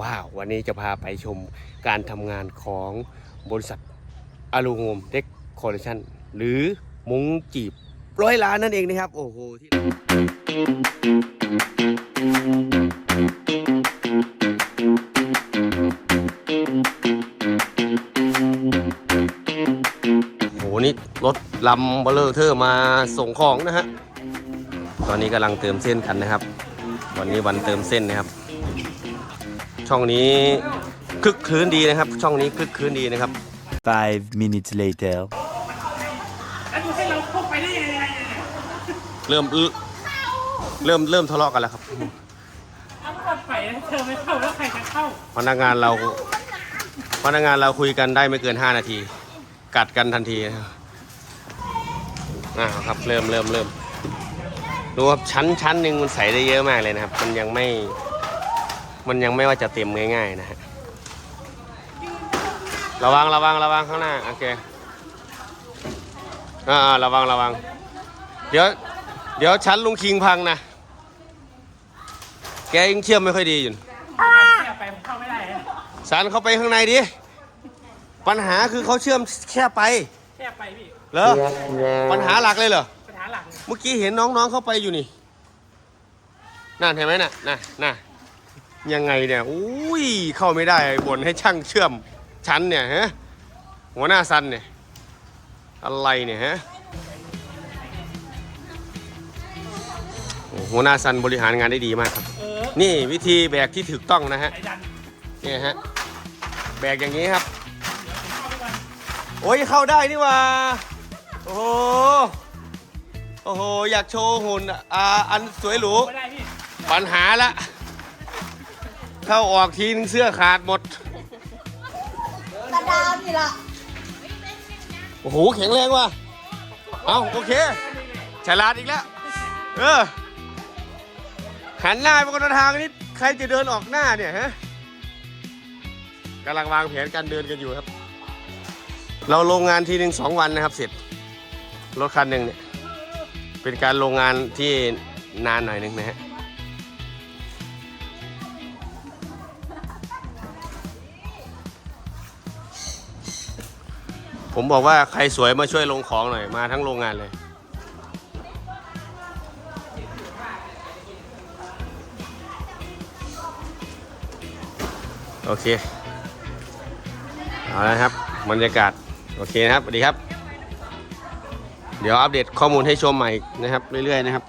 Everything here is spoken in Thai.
ว้าว วันนี้จะพาไปชมการทำงานของบริษัทอารูโฮมเด็กคอลเลคชันหรือมุ้งจีบร้อยล้านนั่นเองนะครับ โอ้โหที่โอ้โหนี่รถลำเบลเลอร์เทอร์มาส่งของนะฮะ ตอนนี้กำลังเติมเส้นกันนะครับ วันนี้วันเติมเส้นนะครับ ช่องนี้คึกคืนดีนะครับ ช่องนี้คึกคืนดีนะครับ Five minutes later. แล้วดูให้เราพกไปได้ยังไงเนี่ยเริ่มเริ่มเริ่มทะเลาะกันแล้วครับเอาเข้าไปแล้วเธอไม่เข้าแล้วใครจะเข้า พนักงานเรา พนักงานเราคุยกันได้ไม่เกิน 5 นาที กัดกันทันทีนะครับอ่าครับเริ่มเริ่มเริ่มดูครับชั้นชั้นหนึ่งมันใส่ได้เยอะมากเลยนะครับ มันยังไม่ มันยังไม่ว่าจะเต็มง่ายๆนะฮะ ระวังระวังระวังข้างหน้า โอเคอ่าอ่าระวังระวัง เดี๋ยว เดี๋ยวชั้นลุงคิงพังนะ แกยังเชื่อมไม่ค่อยดีอยู่แค่ไปผมเข้าไม่ได้นะสารเข้าไปข้างในดิ ปัญหาคือเขาเชื่อมแค่ไป แค่ไปพี่ เหรอ ปัญหาหลักเลยเหรอ ปัญหาหลัก เมื่อกี้เห็นน้องๆเข้าไปอยู่นี่ นั่นเห็นไหมน่ะ น่ะ น่ะ ยังไงเนี่ยอุ้ยเข้าไม่ได้บ่นให้ช่างเชื่อมชั้นเนี่ยฮะหัวหน้าซันเนี่ยอะไรเนี่ยฮะโอ้หัวหน้าซันบริหารงานได้ดีมากครับเออนี่วิธีแบกที่ถูกต้องนะฮะไอ้ดันนี่ฮะแบกอย่างนี้ครับเข้าไปก่อนโอ้ยเข้าได้นี่หว่าโอ้โหโอ้โหอยากโชว์หุ่นอ่าอันสวยหรูไม่ได้พี่ปัญหาละ เข้าออกทีนึงเสื้อขาดหมดกระดาวนี่ละโอ้โห แข็งแรงว่ะ เอาโอเค ฉลาดอีกแล้ว เออ หันหน้าไปคนละทางนี่ใครจะเดินออกหน้าเนี่ยฮะกำลังวางแผนการเดินกันอยู่ครับ เราลงงานทีหนึ่งสองวันนะครับเสร็จ รถคันหนึ่งเนี่ย เป็นการลงงานที่นานหน่อยหนึงนะฮะ ผมบอกว่าใครสวยมาช่วยลงของหน่อยมาทั้งโรงงานเลย โอเค เอาละครับบรรยากาศ โอเคนะครับสวัสดีครับ เดี๋ยวอัปเดตข้อมูลให้ชมใหม่นะครับ เรื่อยๆนะครับ